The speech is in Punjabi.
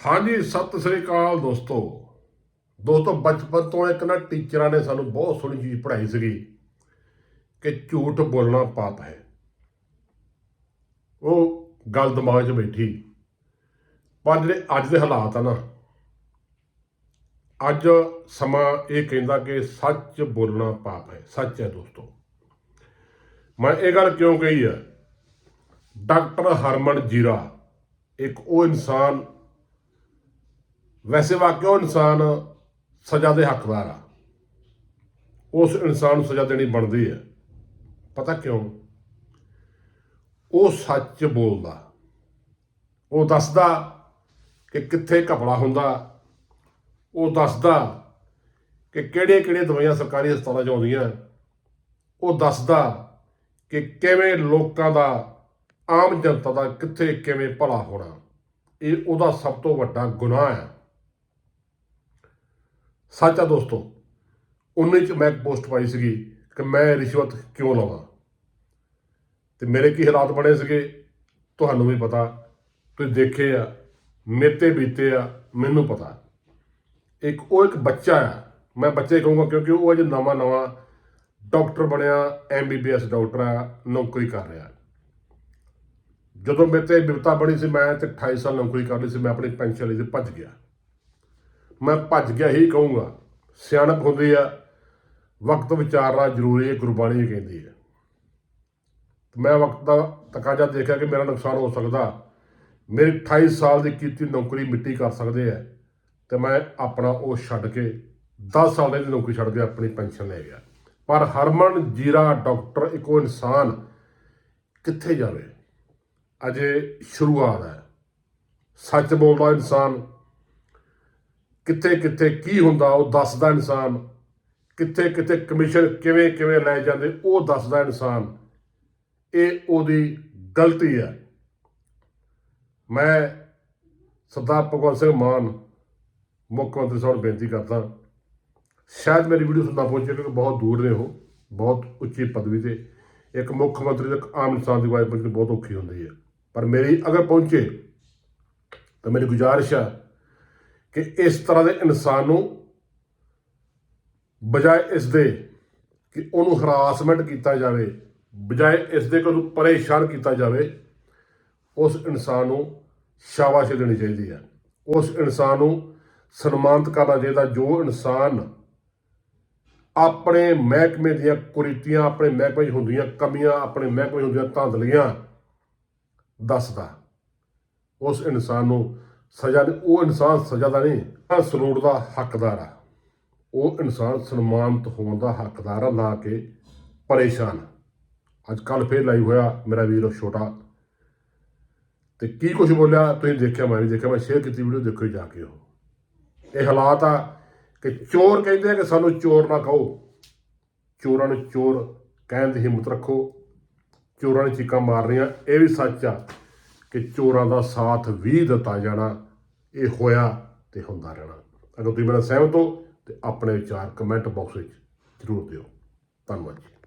ਹਾਂਜੀ, ਸਤਿ ਸ੍ਰੀ ਅਕਾਲ ਦੋਸਤੋ। ਦੋਸਤੋ, ਬਚਪਨ ਤੋਂ ਇੱਕ ਨਾ ਟੀਚਰਾਂ ਨੇ ਸਾਨੂੰ ਬਹੁਤ ਸੋਹਣੀ ਚੀਜ਼ ਪੜ੍ਹਾਈ ਸੀਗੀ ਕਿ ਝੂਠ ਬੋਲਣਾ ਪਾਪ ਹੈ। ਉਹ ਗੱਲ ਦਿਮਾਗ 'ਚ ਬੈਠੀ। ਪਰ ਜਿਹੜੇ ਅੱਜ ਦੇ ਹਾਲਾਤ ਆ ਨਾ, ਅੱਜ ਸਮਾਂ ਇਹ ਕਹਿੰਦਾ ਕਿ ਸੱਚ ਬੋਲਣਾ ਪਾਪ ਹੈ, ਸੱਚ ਹੈ ਦੋਸਤੋ। ਮੈਂ ਇਹ ਗੱਲ ਕਿਉਂ ਕਹੀ ਹੈ ਡਾਕਟਰ ਹਰਮਨ ਜੀਰਾ ਇੱਕ ਉਹ ਇਨਸਾਨ ਵੈਸੇ ਵਾਕਿਆ ਉਹ ਇਨਸਾਨ ਸਜ਼ਾ ਦੇ ਹੱਕਦਾਰ ਆ। ਉਸ ਇਨਸਾਨ ਨੂੰ ਸਜ਼ਾ ਦੇਣੀ ਬਣਦੀ ਹੈ। ਪਤਾ ਕਿਉਂ? ਉਹ ਸੱਚ ਬੋਲਦਾ। ਉਹ ਦੱਸਦਾ ਕਿ ਕਿੱਥੇ ਘਪਲਾ ਹੁੰਦਾ। ਉਹ ਦੱਸਦਾ ਕਿ ਕਿਹੜੇ ਕਿਹੜੇ ਦਵਾਈਆਂ ਸਰਕਾਰੀ ਹਸਪਤਾਲਾਂ 'ਚ ਆਉਂਦੀਆਂ। ਉਹ ਦੱਸਦਾ ਕਿ ਕਿਵੇਂ ਲੋਕਾਂ ਦਾ, ਆਮ ਜਨਤਾ ਦਾ ਕਿੱਥੇ ਕਿਵੇਂ ਭਲਾ ਹੋਣਾ। ਇਹ ਉਹਦਾ ਸਭ ਤੋਂ ਵੱਡਾ ਗੁਨਾਹ ਹੈ। ਸੱਚ ਆ ਦੋਸਤੋ 19 ਚ ਮੈਂ ਇੱਕ ਪੋਸਟ ਪਾਈ ਸੀਗੀ ਕਿ ਮੈਂ ਰਿਸ਼ਵਤ ਕਿਉਂ ਲਵਾਂ? ਤੇ ਮੇਰੇ ਕੀ ਹਾਲਾਤ ਬਣੇ ਸੀਗੇ? ਤੁਹਾਨੂੰ ਵੀ ਪਤਾ, ਤੁਸੀਂ ਦੇਖੇ ਆ ਮੇਤੇ ਬੀਤੇ ਆ, ਮੈਨੂੰ ਪਤਾ। ਇੱਕ ਉਹ ਇੱਕ ਬੱਚਾ ਆ, ਮੈਂ ਬੱਚੇ ਕਹੂੰਗਾ ਕਿਉਂਕਿ ਉਹ ਅਜੇ ਨਵਾਂ ਨਵਾਂ ਡਾਕਟਰ ਬਣਿਆ ਐਮਬੀਬੀਐਸ ਡਾਕਟਰ ਆ, ਨੌਕਰੀ ਕਰ ਰਿਹਾ। ਜਦੋਂ ਮੇਰੇ ਬਿਪਤਾ ਬਣੀ ਸੀ ਮੈਂ ਤੇ 28 ਸਾਲ ਨੌਕਰੀ ਕਰ ਲਈ ਸੀ, ਮੈਂ ਆਪਣੀ ਪੈਨਸ਼ਨ ਲਈ ਤੇ ਭੱਜ ਗਿਆ। ਮੈਂ ਭੱਜ ਗਿਆ ਹੀ ਕਹੂੰਗਾ, ਸਿਆਣਪ ਹੁੰਦੀ ਆ, ਵਕਤ ਵਿਚਾਰਨਾ ਜ਼ਰੂਰੀ ਹੈ, ਗੁਰਬਾਣੀ ਕਹਿੰਦੀ ਹੈ। ਮੈਂ ਵਕਤ ਦਾ ਤਕਾਜ਼ਾ ਦੇਖਿਆ ਕਿ ਮੇਰਾ ਨੁਕਸਾਨ ਹੋ ਸਕਦਾ। ਮੇਰੀ 28 ਸਾਲ ਦੀ ਕੀਤੀ ਨੌਕਰੀ ਮਿੱਟੀ ਕਰ ਸਕਦੇ ਆ, ਤੇ ਮੈਂ ਆਪਣਾ ਉਹ ਛੱਡ ਕੇ 10 ਸਾਲ ਦੀ ਨੌਕਰੀ ਛੱਡ ਕੇ ਆਪਣੀ ਪੈਨਸ਼ਨ ਲੈ ਗਿਆ। ਪਰ ਹਰਮਨ ਜੀਰਾ ਡਾਕਟਰ ਇੱਕ ਉਹ ਇਨਸਾਨ ਕਿੱਥੇ ਜਾਵੇ? ਅਜੇ ਸ਼ੁਰੂਆਤ ਹੈ। ਸੱਚ ਬੋਲਦਾ ਇਨਸਾਨ ਕਿੱਥੇ ਕਿੱਥੇ ਕੀ ਹੁੰਦਾ ਉਹ ਦੱਸਦਾ ਇਨਸਾਨ। ਕਿੱਥੇ ਕਿੱਥੇ ਕਮਿਸ਼ਨ ਕਿਵੇਂ ਕਿਵੇਂ ਲੈ ਜਾਂਦੇ ਉਹ ਦੱਸਦਾ ਇਨਸਾਨ। ਇਹ ਉਹਦੀ ਗਲਤੀ ਹੈ। ਮੈਂ ਸਰਦਾਰ ਭਗਵੰਤ ਸਿੰਘ ਮਾਨ, ਮੁੱਖ ਮੰਤਰੀ ਸਾਹਿਬ ਨੂੰ ਬੇਨਤੀ ਕਰਦਾ, ਸ਼ਾਇਦ ਮੇਰੀ ਵੀਡੀਓ ਸੁਣਨਾ ਪਹੁੰਚੇ ਕਿਉਂਕਿ ਬਹੁਤ ਦੂਰ ਨੇ ਉਹ, ਬਹੁਤ ਉੱਚੀ ਪਦਵੀ ਤੇ। ਇੱਕ ਮੁੱਖ ਮੰਤਰੀ ਤੇ ਆਮ ਇਨਸਾਨ ਦੀ ਆਵਾਜ਼ ਪਹੁੰਚਣੀ ਬਹੁਤ ਔਖੀ ਹੁੰਦੀ ਹੈ। ਪਰ ਮੇਰੀ ਅਗਰ ਪਹੁੰਚੇ ਤਾਂ ਮੇਰੀ ਗੁਜ਼ਾਰਿਸ਼ ਹੈ ਕਿ ਇਸ ਤਰ੍ਹਾਂ ਦੇ ਇਨਸਾਨ ਨੂੰ ਬਜਾਏ ਇਸ ਦੇ ਕਿ ਉਹਨੂੰ ਹਰਾਸਮੈਂਟ ਕੀਤਾ ਜਾਵੇ, ਬਜਾਏ ਇਸ ਦੇ ਕਿ ਉਹਨੂੰ ਪਰੇਸ਼ਾਨ ਕੀਤਾ ਜਾਵੇ, ਉਸ ਇਨਸਾਨ ਨੂੰ ਸ਼ਾਬਾਸ਼ੀ ਦੇਣੀ ਚਾਹੀਦੀ ਹੈ। ਉਸ ਇਨਸਾਨ ਨੂੰ ਸਨਮਾਨਿਤ ਕਰਨਾ ਚਾਹੀਦਾ ਜੋ ਇਨਸਾਨ ਆਪਣੇ ਮਹਿਕਮੇ ਦੀਆਂ ਕੁਰੀਤੀਆਂ, ਆਪਣੇ ਮਹਿਕਮੇ 'ਚ ਹੁੰਦੀਆਂ ਕਮੀਆਂ, ਆਪਣੇ ਮਹਿਕਮੇ 'ਚ ਹੁੰਦੀਆਂ ਧਾਂਦਲੀਆਂ ਦੱਸਦਾ। ਉਸ ਇਨਸਾਨ ਨੂੰ ਸਜ਼ਾ ਨਹੀਂ ਉਹ ਇਨਸਾਨ ਸਜ਼ਾ ਦਾ ਨਹੀਂ ਆ ਸਲੂਟ ਦਾ ਹੱਕਦਾਰ ਆ। ਉਹ ਇਨਸਾਨ ਸਨਮਾਨਿਤ ਹੋਣ ਦਾ ਹੱਕਦਾਰ ਆ, ਨਾ ਕਿ ਪਰੇਸ਼ਾਨ। ਅੱਜ ਕੱਲ ਫੇਰ ਲਾਈਵ ਹੋਇਆ ਮੇਰਾ ਵੀਰ ਛੋਟਾ। ਤੇ ਕੀ ਕੁਝ ਬੋਲਿਆ, ਤੁਸੀਂ ਦੇਖਿਆ, ਮੈਂ ਵੀ ਦੇਖਿਆ, ਮੈਂ ਸ਼ੇਅਰ ਕੀਤੀ ਵੀਡੀਓ, ਦੇਖੋ ਹੀ ਜਾ ਕੇ ਉਹ। ਇਹ ਹਾਲਾਤ ਆ ਕਿ ਚੋਰ ਕਹਿੰਦੇ ਆ ਕਿ ਸਾਨੂੰ ਚੋਰ ਨਾ ਕਹੋ। ਚੋਰਾਂ ਨੂੰ ਚੋਰ ਕਹਿਣ ਦੀ ਹਿੰਮਤ ਰੱਖੋ। ਚੋਰਾਂ ਨੇ ਚੀਕਾਂ ਮਾਰ ਰਹੀਆਂ ਇਹ ਵੀ ਸੱਚ ਆ। ਕਿ ਚੋਰਾਂ ਦਾ ਸਾਥ ਵੀ ਦਿੱਤਾ ਜਾਣਾ, ਇਹ ਹੋਇਆ ਤੇ ਹੁੰਦਾ ਰਹਿਣਾ। ਅਗਰ ਤੁਸੀਂ ਮੇਰਾ ਸਹਿਮਤ ਹੋ ਤੇ ਆਪਣੇ ਵਿਚਾਰ ਕਮੈਂਟ ਬਾਕਸ ਵਿੱਚ ਜ਼ਰੂਰ ਦਿਓ। ਧੰਨਵਾਦ ਜੀ।